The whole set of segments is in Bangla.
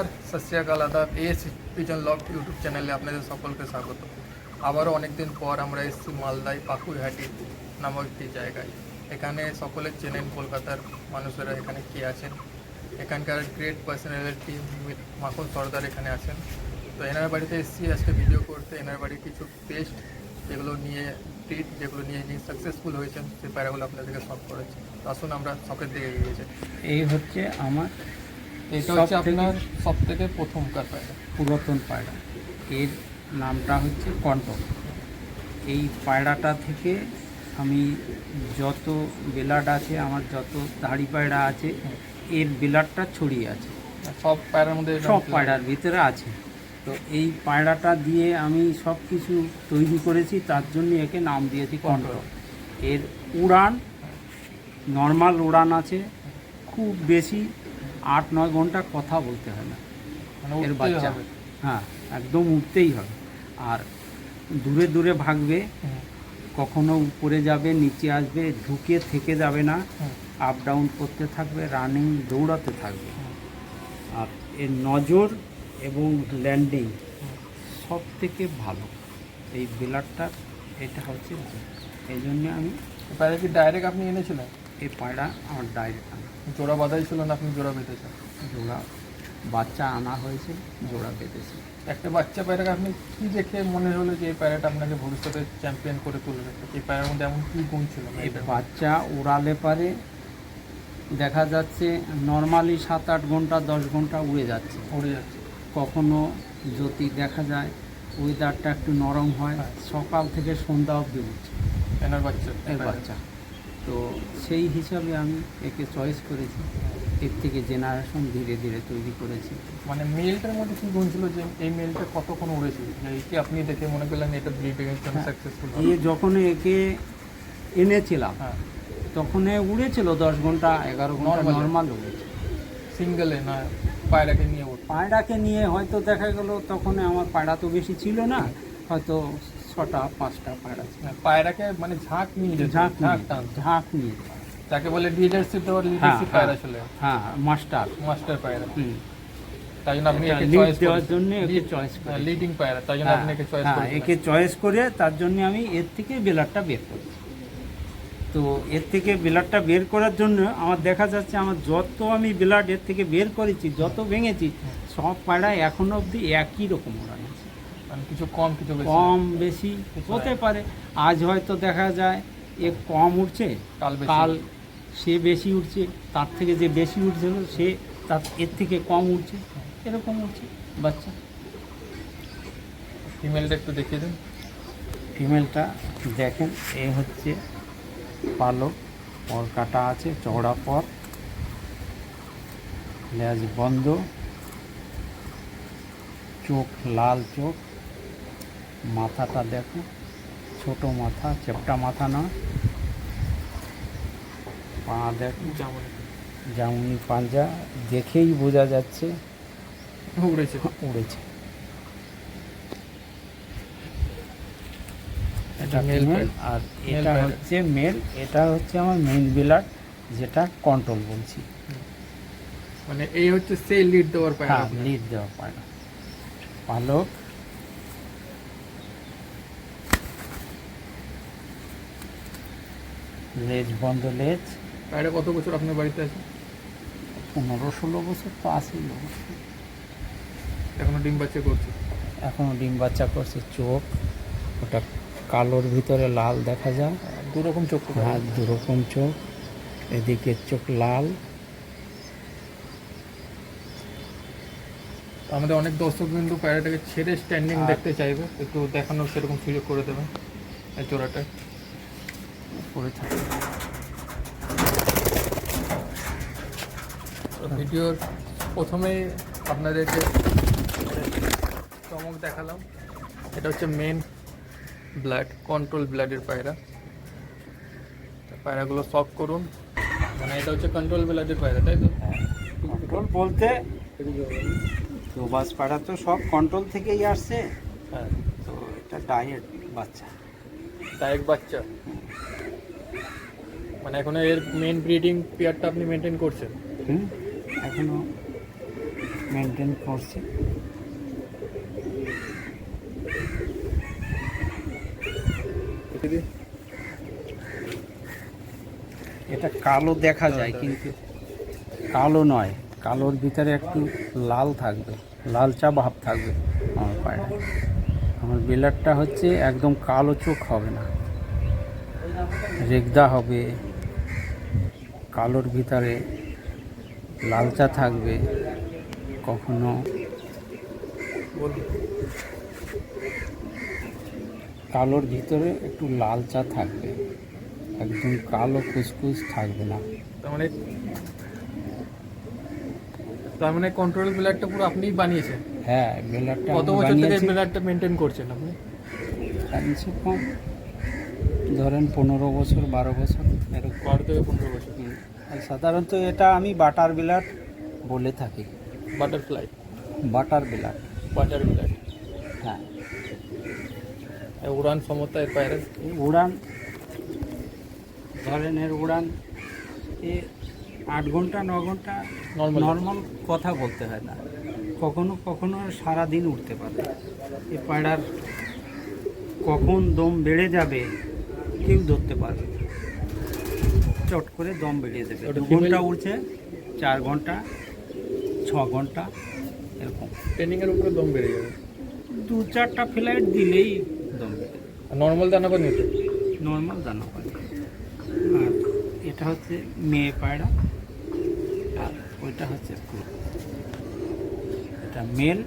নমস্কার সস্যাকাল আদাব। এস পিজন লক ইউটিউব চ্যানেলে আপনাদের সকলকে স্বাগত। আবারও অনেকদিন পর আমরা এসেছি মালদায় পাকুরহাটি নামক একটি জায়গায়। এখানে সকলে চেনেন কলকাতার মানুষেরা এখানে কে আছেন। এখানকার গ্রেট পার্সোনালিটি মাখন সর্দার এখানে আছেন। তো এনার বাড়িতে এসেছি আজকে ভিডিও করতে। এনার বাড়ির কিছু পেস্ট যেগুলো নিয়ে ট্রিট যেগুলো নিয়ে নিয়ে সাকসেসফুল হয়েছেন, সেই প্যারাগুলো আপনাদেরকে সলভ করেছে আসুন আমরা শপের দিকে গিয়েছি এই হচ্ছে আমার এটা হচ্ছে আপনার সব থেকে প্রথমকার পায়রা? পুরাতন পায়রা। এর নামটা হচ্ছে কণ্ঠ এই পায়রাটা থেকে আমি যত বেলাড আছে আমার যত দাড়ি পায়রা আছে এর বেলাডটা ছড়িয়ে আছে। সব পায়রার মধ্যে সব পায়রার ভিতরে আছে। তো এই পায়রাটা দিয়ে আমি সব কিছু তৈরি করেছি তার জন্য একে নাম দিয়েছি কণ্ঠ এর উড়ান নর্মাল উড়ান আছে খুব বেশি আট নয় ঘণ্টা কথা বলতে হয় না। মানে এর বাচ্চা। হ্যাঁ একদম উঠতেই হবে। আর দূরে দূরে ভাগবে কখনো উপরে যাবে নিচে আসবে ঢুকে থেকে যাবে না। আপ ডাউন করতে থাকবে রানিং দৌড়াতে থাকবে। আর এর নজর এবং ল্যান্ডিং সব থেকে ভালো। এই বিলারটা এটা হচ্ছে এই জন্য আমি কি ডাইরেক্ট আপনি এনেছিলেন? এই পায়রা আমার ডাইরেক্ট আনা। জোড়া বাঁধাই ছিল না আপনি জোড়া বেঁধেছেন? জোড়া বাচ্চা আনা হয়েছে জোড়া বেঁধেছে। একটা বাচ্চা পায়রাকে আপনি কি দেখে মনে হলো যে এই পায়রাটা আপনাকে ভবিষ্যতে চ্যাম্পিয়ন করে তুলবে? এই পায়রার মধ্যে এমন কি গুণ ছিল এই বাচ্চা উড়ালে পারে দেখা যাচ্ছে নর্মালি সাত আট ঘণ্টা দশ ঘণ্টা উড়ে যাচ্ছে। উড়ে যাচ্ছে। কখনো যদি দেখা যায় ওয়েদারটা একটু নরম হয় হ্যাঁ। সকাল থেকে সন্ধ্যা অবধি উঠছে এনার বাচ্চা এর বাচ্চা। তো সেই হিসাবে আমি একে চয়েস করেছি। এর থেকে জেনারেশন ধীরে ধীরে তৈরি করেছি। মানে মেলটার মধ্যে কি গুণ ছিল যে এই মেলটা কতক্ষণ উড়েছিল? যে আপনি দেখে মনে করলেন এটা হ্যাঁ। সাকসেসফুল এ যখন একে এনেছিলাম হ্যাঁ। তখন উড়েছিল দশ ঘণ্টা এগারো ঘণ্টা নর্মাল উড়েছে সিঙ্গেলে না পায়রাকে নিয়ে পায়রাকে নিয়ে হয়তো দেখা গেল তখন আমার পায়রা তো বেশি ছিল না। হয়তো ছটা পাঁচটা পায়রা ছিল পায়রাকে মানে ঝাঁক নিয়ে ঝাঁক ঝাঁক নিয়ে। ঝাঁক নিয়ে। যাকে বলে লিডারশিপ দেওয়ার লিডারশিপ হ্যাঁ, পায়রা হ্যাঁ। চলে হ্যাঁ মাস্টার মাস্টার পায়রা। তাই জন্য আপনি একে চয়েস দেওয়ার জন্য একে চয়েস করি। লিডিং পায়রা তাই জন্য আপনি একে চয়েস হ্যাঁ একে চয়েস করে তার জন্য আমি এর থেকে বেলারটা বের করি। তো এর থেকে বেলারটা বের করার জন্য আমার দেখা যাচ্ছে আমার যত আমি বেলার এর থেকে বের করেছি যত ভেঙেছি সব পায়রা এখনও অবধি একই রকম ওড়ান মানে কিছু কম কিছু কম বেশি হতে পারে। আজ হয়তো দেখা যায় এ কম উঠছে কাল কাল সে বেশি উঠছে তার থেকে যে বেশি উঠছিল সে তার এর থেকে কম উঠছে এরকম উঠছে বাচ্চা। ফিমেলটা একটু দেখিয়ে দিন। ফিমেলটা দেখেন এ হচ্ছে পালক পর কাটা আছে চওড়া পর। লেজ বন্ধ। চোখ লাল চোখ। মাথাটা দেখো ছোট মাথা চেপটা মাথা না। পা দেখো জামুনি পাঞ্জা দেখেই বোঝা যাচ্ছে। উড়েছে। উড়েছে। এটা মেল আর এটা হচ্ছে মেল এটা হচ্ছে আমার মেন বিলার যেটা কন্ট্রোল বলছি। মানে এই হচ্ছে সেই লিড দেওয়ার পায়রা হ্যাঁ লিড দেওয়া পায় না পালক লেজ বন্ধ লেজ। পায়রা কত বছর আপনার বাড়িতে আছে? পনেরো ষোলো বছর তো আসেই এখনও ডিম বাচ্চা করছে? এখনও ডিম বাচ্চা করছে চোখ। ওটা কালোর ভিতরে লাল দেখা যায়। দু রকম চোখ হাত দুরকম চোখ। এদিকে চোখ লাল। আমাদের অনেক দর্শক বিন্দু পায়রাটাকে ছেড়ে স্ট্যান্ডিং দেখতে চাইবে। একটু দেখানোর সেরকম সুযোগ করে দেবেন। এই পড়ে থাকে। তো ভিডিওর প্রথমেই আপনাদেরকে চমক দেখালাম। এটা হচ্ছে মেন ব্লাড কন্ট্রোল ব্লাডের পায়রা। তো পায়রাগুলো সফট করুন। মানে এটা হচ্ছে কন্ট্রোল ব্লাডের পায়রা তাই তো? কন্ট্রোল বলতে প্রবাস পাড়া তো সব কন্ট্রোল থেকেই আসছে। হ্যাঁ। তো এটা ডায়েট বাচ্চা। ডায়েট এক বাচ্চা মানে এখন এর মেন ব্রিডিং পেয়ারটা আপনি মেনটেন করছেন? হুম? এখনও মেনটেন করছে। এটা কালো দেখা যায় কিন্তু কালো নয়। কালোর ভিতরে একটু লাল থাকবে লালচা ভাব থাকবে আমার পায়রা আমার বিলারটা হচ্ছে একদম কালো চোখ হবে না। রেগদা হবে কালোর ভিতরে লালচা থাকবে কখনো কালোর ভিতরে একটু লালচা থাকবে একদম কালো কুচকুচ থাকবে না। তার মানে তার মানে কন্ট্রোল ব্লাডটা পুরো আপনিই বানিয়েছেন? হ্যাঁ বেলারটা কত বছর থেকে। ব্লাডটা মেনটেন করছেন আপনি? কম। ধরেন পনেরো বছর বারো বছর এরকম। বারো থেকে পনেরো বছর। আর সাধারণত এটা আমি বাটার বিলাট বলে থাকি। বাটারফ্লাই বাটার বিলাট বাটার ব্লাড হ্যাঁ। উড়ান সমতা এর পায়রা এই উড়ান ধরেন এর উড়ান এ আট ঘণ্টা ন ঘণ্টা. নর্মাল কথা বলতে হয় না। কখনো কখনো সারা দিন উঠতে পারে। এ পায়রার কখন দম বেড়ে যাবে কেউ ধরতে পারবে। চট করে দম বেড়ে দেবে। দু ঘণ্টা? উঠছে চার ঘণ্টা ছ ঘণ্টা এরকম। ট্রেনিং এর উপরে দম বেড়ে যাবে। দু চারটা ফ্লাইট দিলেই দম বেড়ে যাবে। নর্মাল দানা নিতে নর্মাল দানা পানি আর এটা হচ্ছে মেয়ে পায়রা আর ওইটা হচ্ছে এটা মেল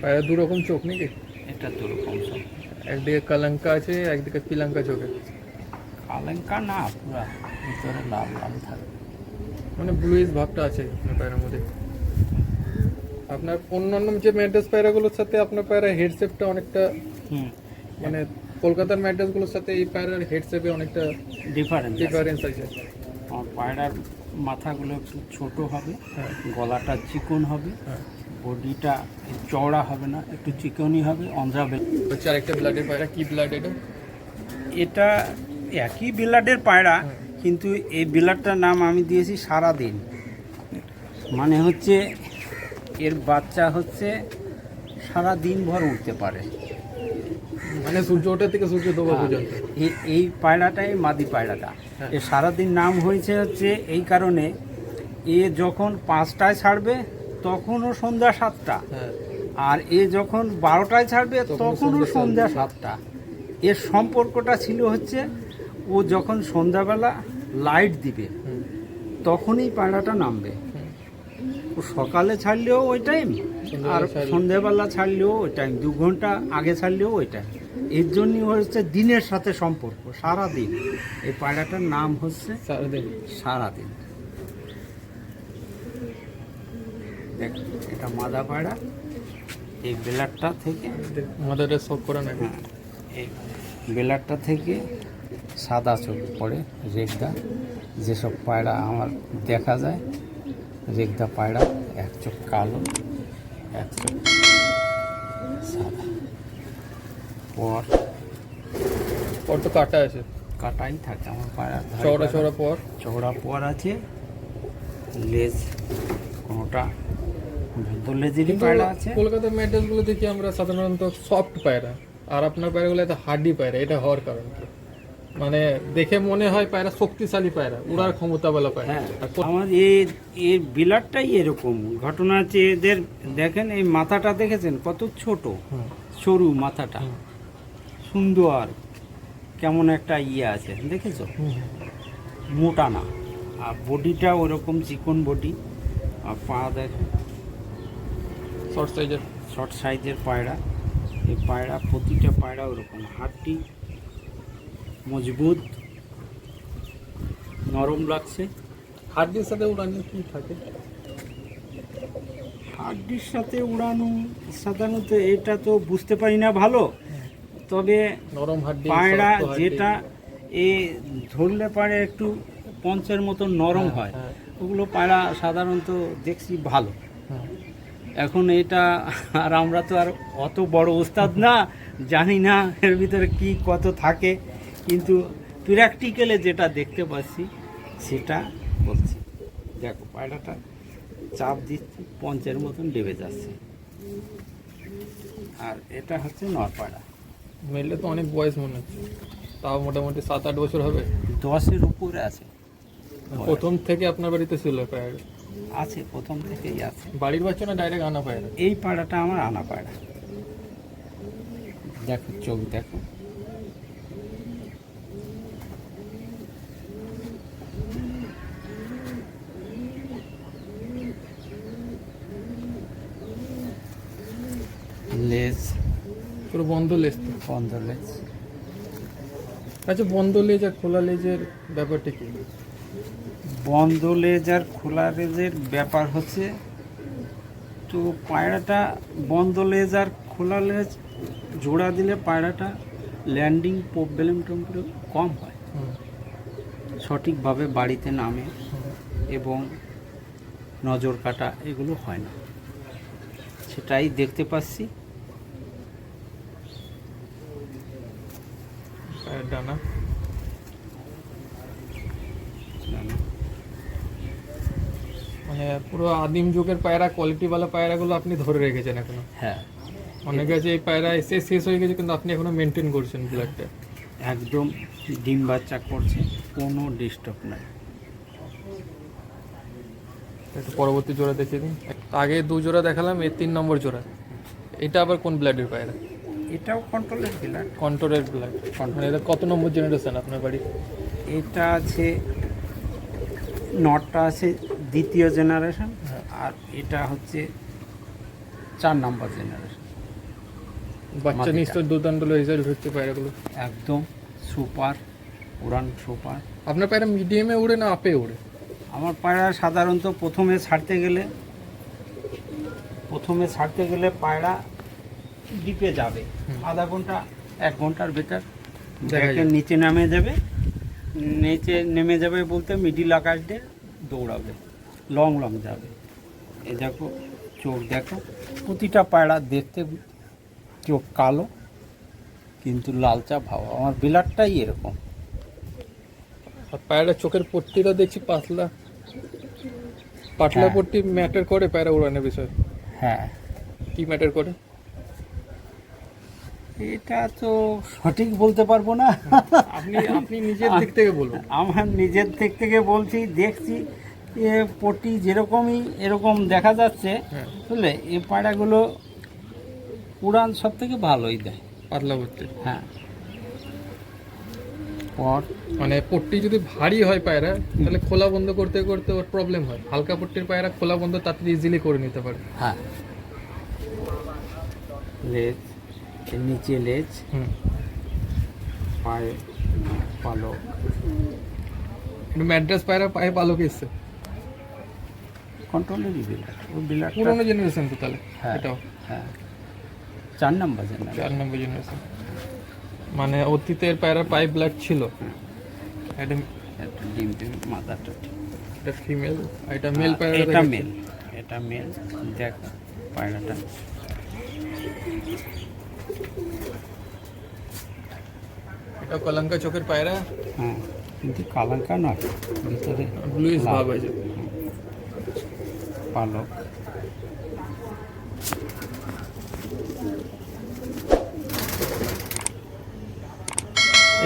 পায়রা দু রকম চোখ নাকি? এটা দুরকম সব একদিকে কালাঙ্কা আছে একদিকে পিলাঙ্কা চোখে। কালেঙ্কা না পুরা ভিতরে লাল লাল থাকবে মানে ব্লুইশ ভাবটা আছে আপনার পায়রার মধ্যে। আপনার অন্যান্য যে ম্যাড্রাস পায়রাগুলোর সাথে আপনার পায়রা হেড শেপটা অনেকটা মানে কলকাতার ম্যাড্রাসগুলোর সাথে এই পায়রার হেড শেপে অনেকটা ডিফারেন্স ডিফারেন্স আছে। পায়রার মাথাগুলো একটু ছোট হবে হ্যাঁ। গলাটা চিকন হবে। হ্যাঁ। বডিটা চওড়া হবে না একটু চিকনই হবে অন্ধ্রাবে হচ্ছে আরেকটা ব্লাডের পায়রা কি ব্লাড এটা? এটা একই বিলাটের পায়রা কিন্তু এই বিলাটটার নাম আমি দিয়েছি সারা দিন মানে হচ্ছে এর বাচ্চা হচ্ছে সারা দিন ভর উঠতে পারে। মানে সূর্য ওঠা থেকে সূর্য ডোবা পর্যন্ত। এই এই পায়রাটাই মাদি পায়রাটা। হ্যাঁ। এ সারাদিন নাম হয়েছে হচ্ছে এই কারণে এ যখন পাঁচটায় ছাড়বে তখনও সন্ধ্যা সাতটা। হ্যাঁ। আর এ যখন বারোটায় ছাড়বে তখনও সন্ধ্যা সাতটা। এর সম্পর্কটা ছিল হচ্ছে ও যখন সন্ধ্যাবেলা লাইট দিবে তখনই পায়রাটা নামবে। ও সকালে ছাড়লেও ওই টাইম আর সন্ধ্যাবেলা ছাড়লেও ওই টাইম দু ঘণ্টা আগে ছাড়লেও ওই টাইম এর জন্যই হচ্ছে দিনের সাথে সম্পর্ক সারাদিন। এই পায়রাটার নাম হচ্ছে সারাদিন। সারাদিন। দেখ এটা মাদা পায়রা এই বেলারটা থেকে মাদারটা সব করা না হ্যাঁ, এই বেলারটা থেকে সাদা চোখ পড়ে রেগদা। যেসব পায়রা আমার দেখা যায় রেগদা পায়রা এক চোখ কালো এক চোখ সাদা। পর পর তো কাটা আছে। কাটাই থাকে আমার পায়রা চওড়া চওড়া পর। চওড়া পর আছে লেজ কোনোটা লেজেরই পায়রা আছে। কলকাতার ম্যাড্রাসগুলো দেখি আমরা সাধারণত সফট পায়রা। আর আপনার পায়রাগুলো এত হার্ডি পায়রা এটা হওয়ার কারণ কি? মানে দেখে মনে হয় পায়রা শক্তিশালী পায়রা উড়ার ক্ষমতাওয়ালা পায়রা। হ্যাঁ কত- আমার এই এই বিলারটাই এরকম। ঘটনা হচ্ছে এদের দেখেন এই মাথাটা দেখেছেন? কত ছোট। সরু মাথাটা। সুন্দর। কেমন একটা ইয়ে আছে দেখেছ? মোটা না। আর বডিটা ওরকম চিকন বডি। আর পা দেখো শর্ট সাইজের শর্ট সাইজের পায়রা। এই পায়রা প্রতিটা পায়রা ওরকম। হাড্ডি মজবুত নরম লাগছে। হাড্ডির সাথে উড়ানো কি থাকে? হাড্ডির সাথে উড়ানো সাধারণত এটা তো বুঝতে পারি না ভালো। তবে নরম হাড্ডি পায়রা যেটা এ ধরলে পারে একটু পঞ্চের মতো নরম হ্যাঁ, হয়। হ্যাঁ, ওগুলো পায়রা সাধারণত দেখছি ভালো। হ্যাঁ। এখন এটা আর আমরা তো আর অত বড় ওস্তাদ না জানি না এর ভিতরে কি কত থাকে কিন্তু প্র্যাকটিক্যালে যেটা দেখতে পাচ্ছি সেটা বলছি। দেখো পায়রাটা চাপ দিচ্ছি পঞ্চের মতন ডেবে যাচ্ছে। আর এটা হচ্ছে নরপাড়া মেলটা তো অনেক বয়স মনে হচ্ছে। তাও মোটামুটি সাত আট বছর হবে। দশের উপরে আছে। প্রথম থেকে আপনার বাড়িতে ছিল পায়রা। আছে প্রথম থেকেই আছে। বাড়ির বাচ্চা না ডাইরেক্ট আনা পায়রা এই পাড়াটা আমার আনা পাড়া। দেখো চোখ দেখো। লেজ। পুরো বন্ধ লেজ বন্ধ লেজ। আচ্ছা বন্ধ লেজ আর খোলা লেজের ব্যাপারটা কি? বন্ধ লেজ আর খোলা লেজের ব্যাপার হচ্ছে তো পায়রাটা বন্ধ লেজ আর খোলা লেজ জোড়া দিলে পায়রাটা ল্যান্ডিং প্রবলেম টম্পরে কম হয়। সঠিকভাবে বাড়িতে নামে এবং নজর কাটা এগুলো হয় না। সেটাই দেখতে পাচ্ছি। ডানা মানে পুরো আদিম যুগের পায়রা কোয়ালিটিওয়ালা পায়রাগুলো আপনি ধরে রেখেছেন এখনও। হ্যাঁ। অনেকে আছে এই পায়রা এসে শেষ হয়ে গেছে কিন্তু আপনি এখনও মেনটেন করছেন ব্লাডটা একদম ডিম বাচ্চা করছে কোনো ডিস্টার্ব নাই। একটু পরবর্তী জোড়া দেখিয়ে দিন। আগে দু জোড়া দেখালাম এর তিন নম্বর জোড়া। এটা আবার কোন ব্লাডের পায়রা? এটাও কন্ট্রোলের ডিলার কন্ট্রোলের ব্লাড মানে এটা কত নম্বর জেনারেশন আপনার বাড়ি? এটা আছে নটটা আছে দ্বিতীয় জেনারেশন। আর এটা হচ্ছে চার নাম্বার জেনারেশন বাচ্চা। নিশ্চয় দুর্দান্ত রেজাল্ট হচ্ছে পায়রাগুলো একদম সুপার উড়ান সুপার আপনার পায়রা মিডিয়ামে উড়ে না আপে উড়ে আমার পায়রা সাধারণত প্রথমে ছাড়তে গেলে প্রথমে ছাড়তে গেলে পায়রা ডিপে যাবে। আধা ঘণ্টা এক ঘণ্টার ভেতর নিচে নামে যাবে নিচে নেমে যাবে বলতে মিডিল আকাশ দিয়ে দৌড়াবে। লং লং যাবে। এ দেখো চোখ দেখো প্রতিটা পায়রা দেখতে চোখ কালো কিন্তু লালচা ভাব আমার বিলারটাই এরকম। আর পায়রা চোখের পট্টিটা দেখছি পাতলা। পাতলা হ্যাঁ। পট্টি ম্যাটার করে পায়রা উড়ানোর বিষয়? হ্যাঁ। কি ম্যাটার করে? এটা তো সঠিক বলতে পারব না। আপনি আপনি নিজের দিক থেকে বলুন। আমার নিজের দিক থেকে বলছি দেখছি। এ পটি যেরকমই এরকম দেখা যাচ্ছে হ্যাঁ। বুঝলে? এ পায়রাগুলো উড়ান সব থেকে ভালোই দেয়। পাতলা পট্টি হ্যাঁ মানে পট্টি যদি ভারী হয় পায়রা তাহলে খোলা বন্ধ করতে করতে ওর প্রবলেম হয়। হালকা পট্টির পায়রা খোলা বন্ধ তাতে ইজিলি করে নিতে পারে। হ্যাঁ। লেজ এর নিচে লেজ হুম। পায়ে পালক। ম্যাড্রাস পায়রা পায়ে পালক এসছে। কন্ট্রোলেরই বিলাট ও বিলাটটা পুরোনো জেনারেশন তো তাহলে হ্যাঁ এটাও। হ্যাঁ। চার নাম্বার জেনারেল চার নম্বর জেনারেশন মানে অতীতের পায়রা পায়ে ব্লাড ছিল। এটা একটা ডিম ডিম ঠিক এটা ফিমেল এটা মেল পায়রা এটা মেল এটা মেল দেখ পায়রাটা। এটা কলঙ্কা চোখের পায়রা? হ্যাঁ কিন্তু কালাঙ্কা নয় ভিতরে ব্লুইশ ভাব আছে। পালক।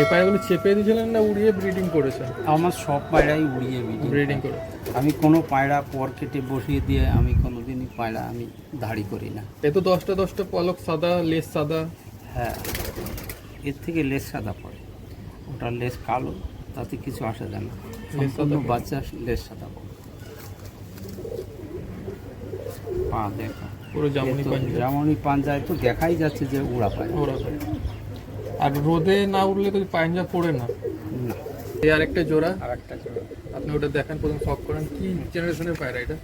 এই পায়রাগুলো চেপে দিয়েছিলেন না উড়িয়ে ব্রিডিং করেছেন? আমার সব পায়রাই উড়িয়ে ব্রিডিং করে। আমি কোনো পায়রা পর কেটে বসিয়ে দিয়ে আমি কোনো দিনই পায়রা আমি দাড়ি করি না। এ তো দশটা দশটা পলক সাদা লেস সাদা। হ্যাঁ এর থেকে লেস সাদা পড়ে। ওটা লেস কালো তাতে কিছু আসা যায় না। সম্পূর্ণ বাচ্চা লেস সাদা পড়ে। পা দেখা। পুরো জামুনি এ পাঞ্জা জামনি পাঞ্জায় তো দেখাই যাচ্ছে যে উড়া পায়। ওরা পায়। আর রোদে না উঠলে তো পাঞ্জা পড়ে না। না। এই আরেকটা জোড়া। আর একটা আপনি ওটা দেখেন প্রথম শখ করেন। কি জেনারেশনের পায়রা এটা?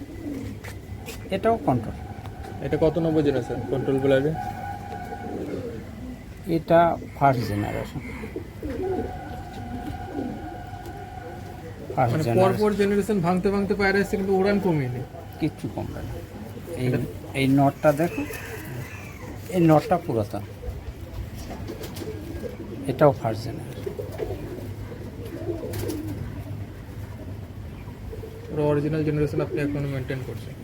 এটাও কন্ট্রোল এটা কত নম্বর জেনারেশন কন্ট্রোল ব্লাডে এটা ফার্স্ট জেনারেশন পর জেনারেশন পর জেনারেশন ভাঙতে ভাঙতে পায়রা এসছে কিন্তু উড়ান কমিয়ে কিচ্ছু কমবে না। এই এই নটটা দেখো। এই নটটা পুরাতন। এটাও জেনারেশন অরিজিনাল জেনারেশন আপনি এখনও মেনটেন করছেন।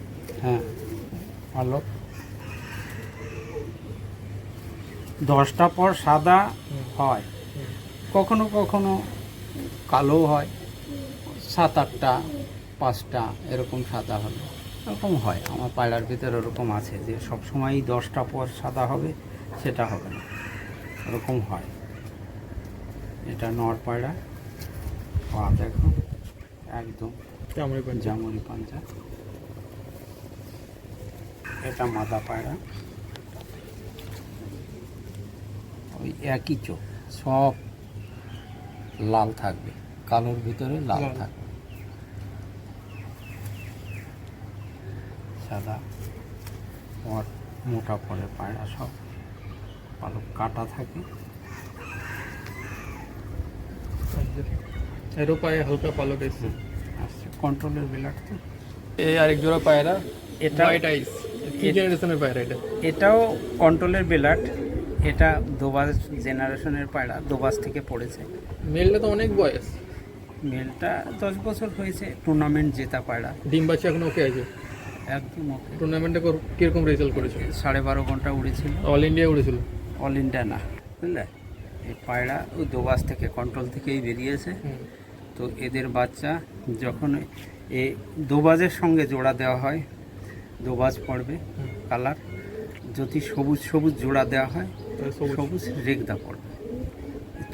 হ্যাঁ। ভালো। দশটা পর সাদা হয়। কখনো কখনো কালো হয়। সাত আটটা পাঁচটা এরকম সাদা হলো। এরকম হয়। আমার পায়রার ভিতরে ওরকম আছে যে সব সবসময়ই দশটা পর সাদা হবে সেটা হবে না। ওরকম হয়। এটা নর পায়রা। পা দেখো। একদম চামড়ি পাঞ্জা। জামুরি পাঞ্জা। এটা মাদা পায়রা। ওই একই চোখ। সব লাল থাকবে। কালোর ভিতরে লাল। থাকবে। সাদা আর মোটা পরে পায়রা সব পালক কাটা থাকে। এরও পায়ে হালকা পালক এসছে আসছে। কন্ট্রোলের বিলাট তো এই আরেক জোড়া পায়রা এটা হোয়াইট আইস কি জেনারেশনের পায়রা এটা? এটাও কন্ট্রোলের বেলাট। এটা দোবাজ জেনারেশনের পায়রা দোবাজ থেকে পড়েছে। মেলটা তো অনেক বয়স। মেলটা দশ বছর হয়েছে টুর্নামেন্ট জেতা পায়রা। ডিম বাচ্চা এখন ওকে আছে? একদম ওকে টুর্নামেন্টে কীরকম রেজাল্ট করেছিল সাড়ে বারো ঘণ্টা উড়েছিল। অল ইন্ডিয়া উড়েছিল? অল ইন্ডিয়া না। বুঝলে? এই পায়রা ওই দোবাজ থেকে কন্ট্রোল থেকেই বেরিয়েছে। তো এদের বাচ্চা যখন এ দোবাজের সঙ্গে জোড়া দেওয়া হয় দোবাজ পড়বে কালার। যদি সবুজ সবুজ জোড়া দেওয়া হয়। সবুজ রেগদা পড়বে।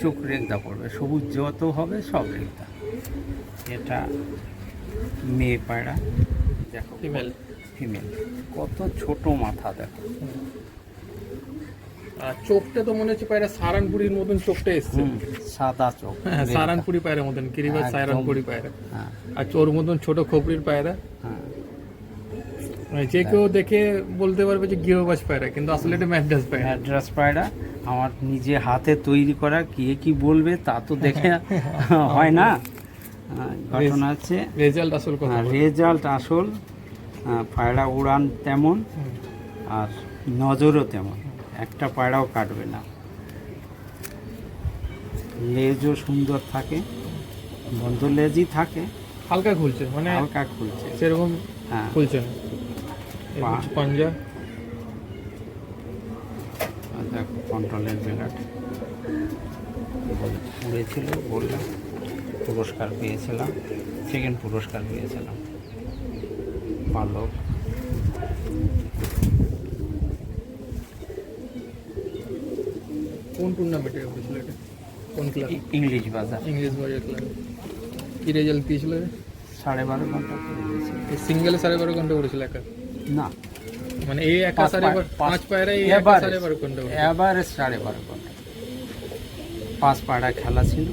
চোখ রেগদা পড়বে। সবুজ যত হবে সব রেগদা। এটা মেয়ে পায়রা। দেখো। Female। ফিমেল কত ছোট মাথা দেখো। আর চোখটা তো মনে হচ্ছে পায়রা সারানপুরির মতন চোখটা এসছে। সাদা চোখ। হ্যাঁ সারানপুরি পায়রা মতন সারানপুরি পায়রা। হ্যাঁ। আর চোর মতন ছোট খোপড়ির পায়রা। হ্যাঁ। মানে যে কেউ দেখে। বলতে পারবে যে গৃহবাজ পায়রা কিন্তু আসলে এটা ম্যাড্রাস পায়রা। অ্যাড্রেস পায়রা আমার নিজে হাতে তৈরি করা কে কি বলবে তা তো দেখে হয় না। হ্যাঁ, ঘটনা হচ্ছে রেজাল্ট আসল কথা রেজাল্ট আসল পায়রা উড়ান তেমন আর নজরও তেমন। একটা পায়রাও কাটবে না। লেজও সুন্দর থাকে বন্ধ লেজই থাকে। হালকা খুলছে মানে হালকা খুলছে। সেরকম হ্যাঁ। খুলছে। পাঞ্জা। দেখো কন্ট্রোলের বেলাট উড়েছিল বললাম। পুরস্কার পেয়েছিলাম সেকেন্ড পুরস্কার পেয়েছিলাম। পালক কোন টুর্নামেন্টে উঠেছিল এটা? কোন ক্লাব ইংলিশ বাজার। ইংলিশ বাজার ক্লাব কি রেজাল্ট দিয়েছিল সাড়ে বারো ঘণ্টা সিঙ্গেলে সাড়ে বারো ঘণ্টা উঠেছিল একা? না। মানে এই একা সাড়ে পাঁচ- পায়রা এই একা সাড়ে বারো ঘণ্টা। এভারেজ সাড়ে বারো ঘণ্টা। পাঁচ পাড়া খেলা ছিল।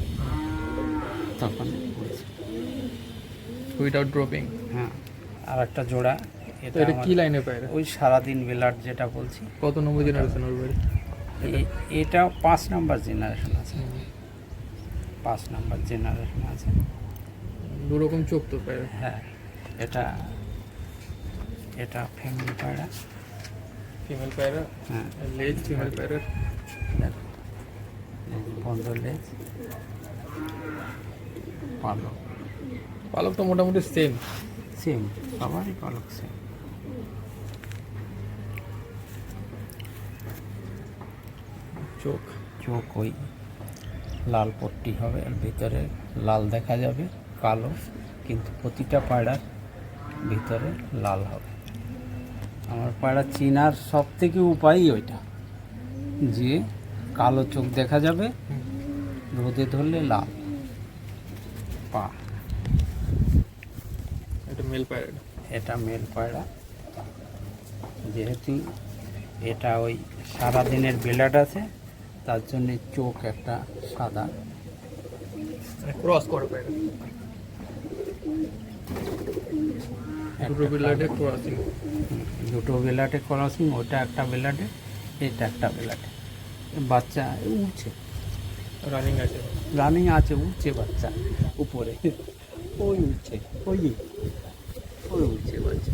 তখন উইদাউট ড্রপিং হ্যাঁ। আর একটা জোড়া এটা কি লাইনে পায়রা ওই সারাদিন বেলার যেটা বলছি। কত নম্বর জেনারেশন ওর বাড়ি এটা পাঁচ নাম্বার জেনারেশন আছে। পাঁচ নাম্বার জেনারেশন আছে। দু রকম চোখ তো পায়রা হ্যাঁ এটা এটা ফ্যামিলি পায়রা। ফিমেল পায়রা? হ্যাঁ। লেজ ফিমেল পায়রার? দেখো বন্ধ লেজ পালক। পালক তো মোটামুটি সেম সেম সবারই পালক সেম চোখ। চোখ ওই লাল পট্টি হবে আর ভিতরে লাল দেখা যাবে কালো কিন্তু প্রতিটা পায়রার ভিতরে লাল হবে। আমার পায়রা চিনার সব থেকে উপায়ই ওইটা যে কালো চোখ দেখা যাবে রোদে ধরলে লাল। পা। এটা মেল পায়রা এটা। মেল পায়রা। যেহেতু এটা ওই সারাদিনের বেলাট আছে তার জন্যে চোখ একটা সাদা। ক্রস করে পায়রা। দুটো বিলাটে ক্রসিং দুটো বেলাটে ক্রসিং ওটা একটা বেলাটে এটা একটা বেলাটে বাচ্চা উঠছে রানিং আছে। রানিং আছে উঠছে বাচ্চা উপরে। ওই উঠছে ওই ওই উঠছে বাচ্চা।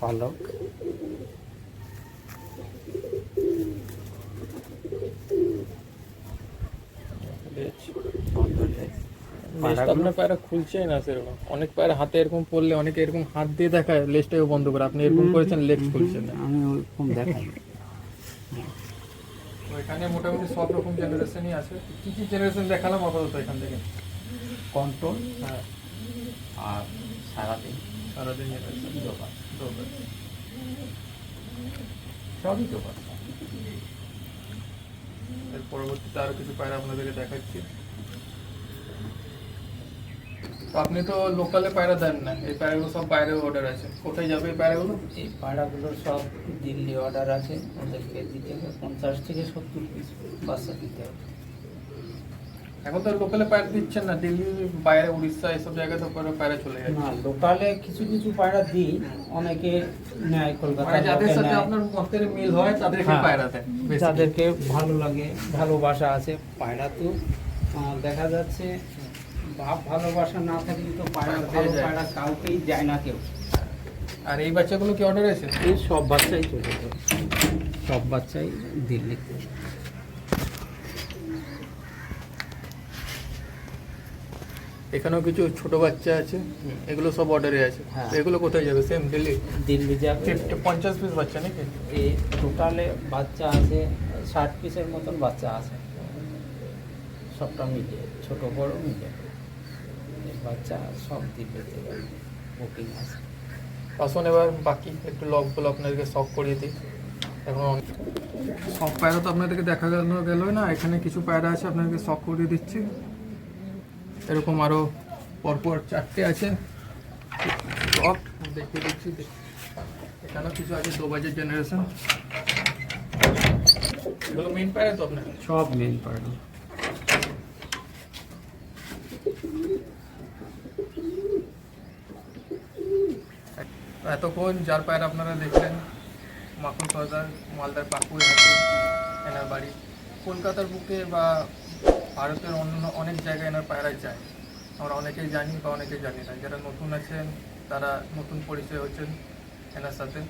পালক। লেজ লেজ আপনার পায়রা খুলছেই না সেরকম। অনেক পায়রা হাতে এরকম পড়লে অনেকে এরকম হাত দিয়ে দেখায় লেজটাও বন্ধ করে। আপনি এরকম করেছেন লেগ খুলছে না। দেখাই তো এখানে মোটামুটি সব রকম জেনারেশনই আছে। কি কি জেনারেশন দেখালাম আপাতত এখান থেকে? কন্ট্রোল হ্যাঁ। আর সারাদিন। সারাদিন জেনারেশন দোকান দোকান সবই দোকান এর পরবর্তীতে আরও কিছু পায়রা আপনাদেরকে দেখাচ্ছি। আপনি তো লোকালে পায়রা দেন না। এই পায়রাগুলো সব বাইরে অর্ডার আছে। কোথায় যাবে এই পায়রাগুলো? এই পায়রাগুলো সব দিল্লি অর্ডার আছে ওদেরকে দিতে হবে পঞ্চাশ থেকে সত্তর পিস বাচ্চা দিতে হবে এখন তো লোকালে পায়রা দিচ্ছেন না দিল্লি বাইরে উড়িষ্যা এসব জায়গায় তো পায়রা পায়রা চলে যাচ্ছে না লোকালে কিছু কিছু পায়রা দিই অনেকে নেয় কলকাতা মানে যাদের সাথে আপনার মতের মিল হয় তাদেরকে হ্যাঁ। পায়রা দেন basically। যাদেরকে ভালো লাগে ভালোবাসা আছে পায়রা তো আহ, দেখা যাচ্ছে ভাব ভালোবাসা না থাকলে তো পায়রা পায়রা ভালো দিয়ে যায়। পায়রা কাউকেই যায় না কেউ আর এই বাচ্চাগুলো কি অর্ডার আছে এই সব বাচ্চাই চলে যায় সব বাচ্চাই দিল্লিতে এখানেও কিছু ছোট বাচ্চা আছে এগুলো সব অর্ডারে আছে। হ্যাঁ। এগুলো কোথায় যাবে? সেম দিল্লি দিল্লি যাবে। ফিফটি পঞ্চাশ পিস বাচ্চা নাকি? এই টোটালে বাচ্চা আছে ষাট পিসের মতন বাচ্চা আছে। সবটা মিলে ছোট বড় মিলে বাচ্চা সব দিল্লিতে বুকিং আছে আসুন এবার বাকি একটু লকগুলো আপনাদেরকে শখ করিয়ে দিই। এখন সব পায়রা তো আপনাদেরকে দেখা গেল গেল না এখানে কিছু পায়রা আছে আপনাদেরকে শখ করিয়ে দিচ্ছি। এরকম আরও পরপর চারটে আছে। লক দেখিয়ে দিচ্ছি এখানেও কিছু আছে দু বাজের জেনারেশন এগুলো মেন পায়রা তো আপনার? সব মেন পায়রা। এতক্ষণ যার পায়ের আপনারা দেখলেন মাখন সর্দার, মালদার হাতে এনার বাড়ি। কলকাতার বুকে বা ভারতের অন্য অনেক জায়গায় এনার পায়রা যায়। আমরা অনেকেই জানি বা অনেকেই জানি না। যারা নতুন আছেন, তারা নতুন পরিচয় হচ্ছেন এনার সাথে।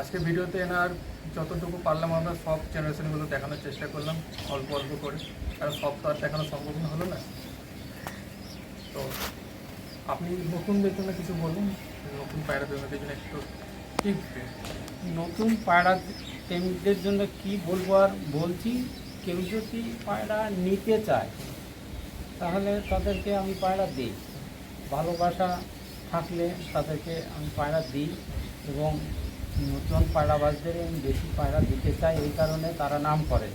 আজকে ভিডিওতে এনার যতটুকু পারলাম আমরা সব জেনারেশনগুলো দেখানোর চেষ্টা করলাম, অল্প অল্প করে। কারণ সব তো আর দেখানো সম্ভব না, হলো না? তো আপনি নতুনদের জন্য কিছু বলুন। নতুন পায়রা প্রেমীদের জন্য একটু টিপস নতুন পায়রা প্রেমিকদের জন্য কি বলব আর বলছি কেউ যদি পায়রা নিতে চায় তাহলে তাদেরকে আমি পায়রা দিই। ভালোবাসা থাকলে তাদেরকে আমি পায়রা দিই এবং নতুন পায়রাবাজদের আমি বেশি পায়রা দিতে চাই এই কারণে তারা নাম করে।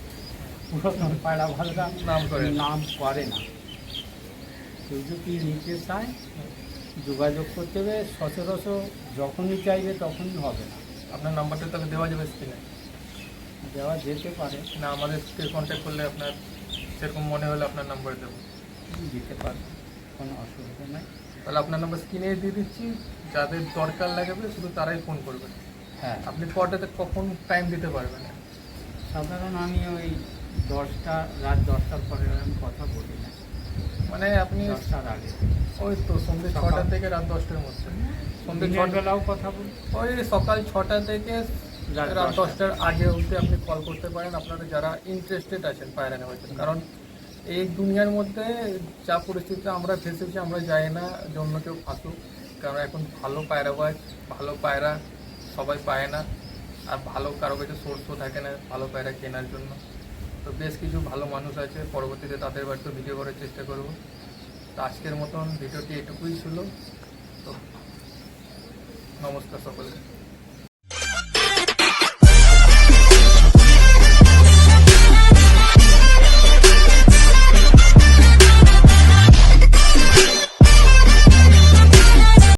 পুরাতন পায়রাবাজরা নাম করে নাম করে না। কেউ যদি নিতে চায় যোগাযোগ করতে হবে সচরাচর যখনই চাইবে তখনই হবে না। আপনার নাম্বারটা তাহলে দেওয়া যাবে স্ক্রিনে দেওয়া যেতে পারে। না আমাদেরকে কন্ট্যাক্ট করলে আপনার সেরকম মনে হলে আপনার নাম্বার দেবো। দিতে পারে কোনো অসুবিধা নেই। তাহলে আপনার নাম্বার স্ক্রিনে দিয়ে দিচ্ছি যাদের দরকার লাগবে শুধু তারাই ফোন করবেন হ্যাঁ। আপনি কটাতে কখন টাইম দিতে পারবেন? সাধারণ আমি ওই দশটা রাত দশটার পরে আমি কথা বলি না। মানে আপনি ওই তো সন্ধ্যে ছটা থেকে রাত দশটার মধ্যে। সন্ধ্যে দিনের ছটা বেলাও কথা বলি। ওই সকাল ছটা থেকে রাত দশটার আগে অবধি আপনি কল করতে পারেন। আপনারা যারা ইন্টারেস্টেড আছেন পায়রা নেওয়ার জন্য কারণ এই দুনিয়ার মধ্যে যা পরিস্থিতি আমরা ফেসেছি আমরা যাই না যে অন্য কেউ ফাঁসুক। কারণ এখন ভালো পায়রা পায়রাবাজ ভালো পায়রা সবাই পায় না। আর ভালো কারও কাছে সোর্সও থাকে না ভালো পায়রা কেনার জন্য। তো বেশ কিছু ভালো মানুষ আছে, পরবর্তীতে তাদের বাড়িতে ভিডিও করার চেষ্টা করব। তো আজকের মতন ভিডিওটি এটুকুই ছিল। তো নমস্কার সকলকে।